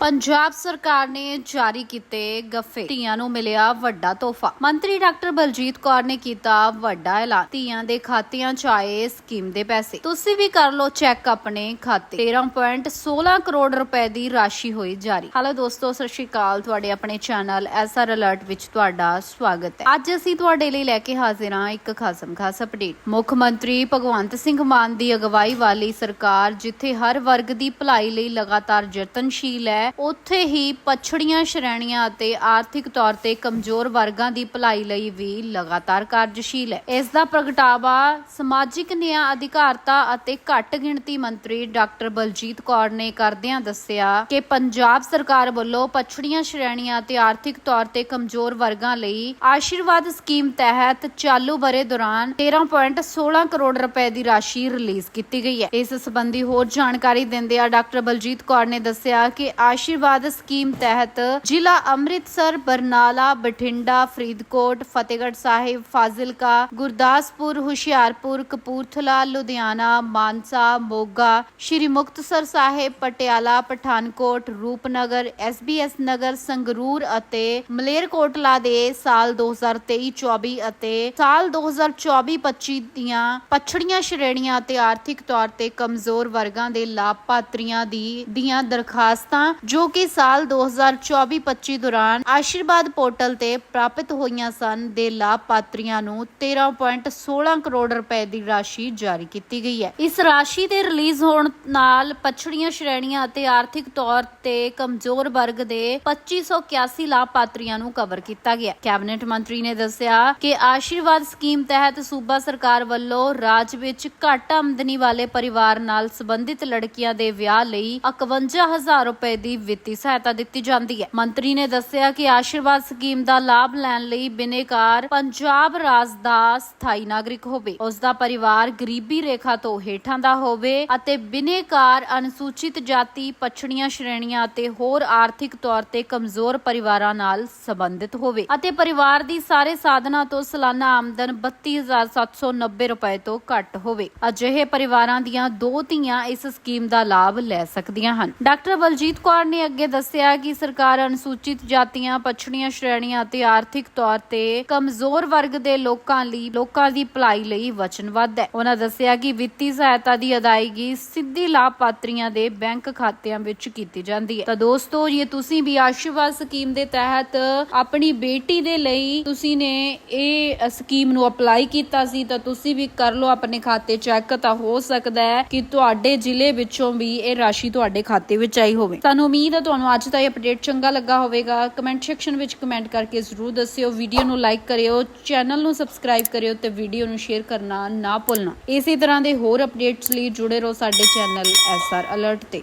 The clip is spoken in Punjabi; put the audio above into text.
ਪੰਜਾਬ ਸਰਕਾਰ ਨੇ ਜਾਰੀ ਕੀਤੇ ਗੱਫੇ। ਧੀਆਂ ਨੂੰ ਮਿਲਿਆ ਵੱਡਾ ਤੋਹਫਾ। ਮੰਤਰੀ ਡਾਕਟਰ ਬਲਜੀਤ ਕੌਰ ਨੇ ਕੀਤਾ ਵੱਡਾ ਐਲਾਨ। ਧੀਆਂ ਦੇ ਖਾਤਿਆਂ 'ਚ ਆਏ ਸਕੀਮ ਦੇ ਪੈਸੇ। ਤੁਸੀਂ ਵੀ ਕਰ ਲਓ ਚੈੱਕ ਆਪਣੇ ਖਾਤੇ। 13.16 ਕਰੋੜ ਰੁਪਏ ਦੀ ਰਾਸ਼ੀ ਹੋਈ ਜਾਰੀ। ਹਾਲੋ ਦੋਸਤੋ, ਸਤਿ ਸ਼੍ਰੀ ਅਕਾਲ। ਤੁਹਾਡੇ ਆਪਣੇ ਚੈਨਲ ਐਸਆਰ ਅਲਰਟ ਵਿੱਚ ਤੁਹਾਡਾ ਸਵਾਗਤ ਹੈ। ਅੱਜ ਅਸੀਂ ਤੁਹਾਡੇ ਲਈ ਲੈ ਕੇ ਹਾਜ਼ਰ ਹਾਂ ਇੱਕ ਖਾਸਮ ਖਾਸ ਅਪਡੇਟ। ਮੁੱਖ ਮੰਤਰੀ ਭਗਵੰਤ ਸਿੰਘ ਮਾਨ ਦੀ ਅਗਵਾਈ ਵਾਲੀ ਸਰਕਾਰ, ਜਿੱਥੇ ਹਰ ਵਰਗ ਦੀ ਭਲਾਈ ਲਈ ਲਗਾਤਾਰ ਯਤਨਸ਼ੀਲ ਹੈ ਉੱਥੇ ਹੀ ਪਛੜੀਆਂ ਸ਼੍ਰੇਣੀਆਂ ਅਤੇ ਆਰਥਿਕ ਤੌਰ ਤੇ ਕਮਜ਼ੋਰ ਵਰਗਾਂ ਦੀ ਭਲਾਈ ਲਈ ਵੀ ਲਗਾਤਾਰ ਕਾਰਜਸ਼ੀਲ ਹੈ। ਇਸ ਦਾ ਪ੍ਰਗਟਾਵਾ ਸਮਾਜਿਕ ਨਿਆਂ ਅਧਿਕਾਰਤਾ ਅਤੇ ਘੱਟ ਗਿਣਤੀ ਮੰਤਰੀ ਡਾਕਟਰ ਬਲਜੀਤ ਕੌਰ ਨੇ ਕਰਦਿਆਂ ਦੱਸਿਆ ਕਿ ਪੰਜਾਬ ਸਰਕਾਰ ਵੱਲੋਂ ਪਛੜੀਆਂ ਸ਼੍ਰੇਣੀਆਂ ਅਤੇ ਆਰਥਿਕ ਤੌਰ ਤੇ ਕਮਜ਼ੋਰ ਵਰਗਾਂ ਲਈ ਆਸ਼ੀਰਵਾਦ ਸਕੀਮ ਤਹਿਤ ਚਾਲੂ ਬਰੇ ਦੌਰਾਨ 13.16 ਕਰੋੜ ਰੁਪਏ ਦੀ ਰਾਸ਼ੀ ਰਿਲੀਜ਼ ਕੀਤੀ ਗਈ ਹੈ। ਇਸ ਸੰਬੰਧੀ ਹੋਰ ਜਾਣਕਾਰੀ ਦਿੰਦਿਆਂ ਡਾਕਟਰ ਬਲਜੀਤ ਕੌਰ ਨੇ ਦੱਸਿਆ ਕਿ ਆਸ਼ੀਰਵਾਦ ਸਕੀਮ ਤਹਿਤ ਜ਼ਿਲ੍ਹਾ ਅੰਮ੍ਰਿਤਸਰ, ਬਰਨਾਲਾ, ਬਠਿੰਡਾ, ਫਰੀਦਕੋਟ, ਫਤਿਹਗੜ੍ਹ ਸਾਹਿਬ, ਫਾਜ਼ਿਲਕਾ, ਗੁਰਦਾਸਪੁਰ, ਹੁਸ਼ਿਆਰਪੁਰ, ਕਪੂਰਥਲਾ, ਲੁਧਿਆਣਾ, ਮਾਨਸਾ, ਮੋਗਾ, ਸ਼੍ਰੀ ਮੁਕਤਸਰ ਸਾਹਿਬ, ਪਟਿਆਲਾ, ਪਠਾਨਕੋਟ, ਰੂਪਨਗਰ ਐਸਬੀਐਸ ਨਗਰ, ਸੰਗਰੂਰ ਅਤੇ ਮਲੇਰਕੋਟਲਾ ਦੇ ਸਾਲ 2023-24 ਅਤੇ ਸਾਲ 2024-25 ਦੀਆਂ ਪਛੜੀਆਂ ਸ਼੍ਰੇਣੀਆਂ ਅਤੇ ਆਰਥਿਕ ਤੌਰ ਤੇ ਕਮਜ਼ੋਰ ਵਰਗਾਂ ਦੇ ਲਾਭਪਾਤਰੀਆਂ ਦੀ ਦੀਆਂ ਦਰਖਾਸਤਾਂ ਜੋ ਕਿ ਸਾਲ 2024-25 ਦੌਰਾਨ ਆਸ਼ੀਰਵਾਦ ਪੋਰਟਲ ਤੇ ਪ੍ਰਾਪਤ ਹੋਈਆਂ ਸਨ, ਦੇ ਲਾਭਪਾਤਰੀਆਂ ਨੂੰ 13.16 ਕਰੋੜ ਰੁਪਏ ਦੀ ਰਾਸ਼ੀ ਜਾਰੀ ਕੀਤੀ ਗਈ ਹੈ। ਇਸ ਰਾਸ਼ੀ ਦੇ ਰਿਲੀਜ਼ ਹੋਣ ਨਾਲ ਪਛੜੀਆਂ ਸ਼੍ਰੇਣੀਆਂ ਅਤੇ ਆਰਥਿਕ ਤੌਰ ਤੇ ਕਮਜ਼ੋਰ ਵਰਗ ਦੇ 2581 ਲਾਭਪਾਤਰੀਆਂ ਨੂੰ ਕਵਰ ਕੀਤਾ ਗਿਆ। ਕੈਬਨਿਟ ਮੰਤਰੀ ਨੇ ਦੱਸਿਆ ਕਿ ਆਸ਼ੀਰਵਾਦ ਸਕੀਮ ਤਹਿਤ ਸੂਬਾ ਸਰਕਾਰ ਵੱਲੋਂ ਰਾਜ ਵਿੱਚ ਘੱਟ ਆਮਦਨੀ ਵਾਲੇ ਪਰਿਵਾਰ ਨਾਲ ਸੰਬੰਧਿਤ ਲੜਕੀਆਂ ਦੇ ਵਿਆਹ ਲਈ 51000 ਰੁਪਏ ਦੀ ਵਿੱਤੀ ਸਹਾਇਤਾ ਦਿੱਤੀ ਜਾਂਦੀ ਹੈ। ਮੰਤਰੀ ਨੇ ਦੱਸਿਆ ਕਿ ਆਸ਼ੀਰਵਾਦ ਸਕੀਮ ਦਾ ਲਾਭ ਲੈਣ ਲਈ ਬਿਨੇਕਾਰ ਪੰਜਾਬ ਰਾਜ ਦਾ ਸਥਾਈ ਨਾਗਰਿਕ ਹੋਵੇ। ਉਸ ਦਾ ਪਰਿਵਾਰ ਗਰੀਬੀ ਰੇਖਾ ਤੋਂ ਹੇਠਾਂ ਦਾ ਹੋਵੇ ਅਤੇ ਬਿਨੇਕਾਰ ਅਨੁਸੂਚਿਤ ਜਾਤੀ, ਪਛੜੀਆਂ ਸ਼੍ਰੇਣੀਆਂ ਅਤੇ ਹੋਰ ਆਰਥਿਕ ਤੌਰ ਤੇ ਕਮਜ਼ੋਰ ਪਰਿਵਾਰਾਂ ਨਾਲ ਸੰਬੰਧਿਤ ਹੋਵੇ ਅਤੇ ਪਰਿਵਾਰ ਦੀ ਸਾਰੇ ਸਾਧਨਾਂ ਤੋਂ ਸਾਲਾਨਾ ਆਮਦਨ 32790 ਰੁਪਏ ਤੋਂ ਘੱਟ ਹੋਵੇ। ਅਜਿਹੇ ਪਰਿਵਾਰਾਂ ਦੀਆਂ ਦੋ ਧੀਆਂ ਇਸ ਸਕੀਮ ਦਾ ਲਾਭ ਲੈ ਸਕਦੀਆਂ ਹਨ। ਡਾਕਟਰ ਬਲਜੀਤ ਕੌਰ ਨੇ ਅੱਗੇ ਦੱਸਿਆ ਕਿ ਸਰਕਾਰ ਅਨੁਸੂਚਿਤ ਜਾਤੀਆਂ, ਪਛੜੀਆਂ ਸ਼੍ਰੇਣੀਆਂ ਅਤੇ ਆਰਥਿਕ ਤੌਰ ਤੇ ਕਮਜ਼ੋਰ ਵਰਗ ਦੇ ਲੋਕਾਂ ਲਈ, ਲੋਕਾਂ ਦੀ ਭਲਾਈ ਲਈ ਵਚਨਬੱਧ ਹੈ। ਉਹਨਾਂ ਦੱਸਿਆ ਕਿ ਵਿੱਤੀ ਸਹਾਇਤਾ ਦੀ ਅਦਾਇਗੀ ਸਿੱਧੀ ਲਾਭਪਾਤਰੀਆਂ ਦੇ ਬੈਂਕ ਖਾਤਿਆਂ ਵਿੱਚ ਕੀਤੀ ਜਾਂਦੀ ਹੈ। ਤਾਂ ਦੋਸਤੋ ਇਹ ਤੁਸੀਂ ਵੀ ਆਸ਼ੀਰਵਾਦ ਸਕੀਮ ਦੇ ਤਹਿਤ ਆਪਣੀ ਬੇਟੀ ਦੇ ਲਈ ਤੁਸੀਂ ਨੇ ਇਹ ਸਕੀਮ ਨੂੰ ਅਪਲਾਈ ਕੀਤਾ ਸੀ, ਤਾਂ ਤੁਸੀਂ ਵੀ ਕਰ ਲਓ, ਆਪਣੇ ਖਾਤੇ ਚੈੱਕ ਤਾਂ ਹੋ ਸਕਦਾ ਹੈ ਕਿ ਤੁਹਾਡੇ ਜ਼ਿਲ੍ਹੇ ਵਿੱਚੋਂ ਵੀ ਇਹ ਰਾਸ਼ੀ ਤੁਹਾਡੇ ਖਾਤੇ ਵਿੱਚ ਆਈ ਹੋਵੇ। ਸਾਨੂੰ ਉਮੀਦ ਹੈ ਤੁਹਾਨੂੰ ਅੱਜ ਦਾ ਇਹ ਅਪਡੇਟ ਚੰਗਾ ਲੱਗਾ ਹੋਵੇਗਾ। ਕਮੈਂਟ ਸੈਕਸ਼ਨ ਵਿੱਚ ਕਮੈਂਟ ਕਰਕੇ ਜ਼ਰੂਰ ਦੱਸਿਓ। ਵੀਡੀਓ ਨੂੰ ਲਾਈਕ ਕਰਿਓ ਚੈਨਲ ਨੂੰ ਸਬਸਕ੍ਰਾਈਬ ਕਰਿਓ ਤੇ ਵੀਡੀਓ ਨੂੰ ਸ਼ੇਅਰ ਕਰਨਾ ਨਾ ਭੁੱਲਣਾ। ਇਸੇ ਤਰ੍ਹਾਂ ਦੇ ਹੋਰ ਅਪਡੇਟਸ ਲਈ ਜੁੜੇ ਰਹੋ ਸਾਡੇ ਚੈਨਲ ਐਸਆਰ ਅਲਰਟ ਤੇ।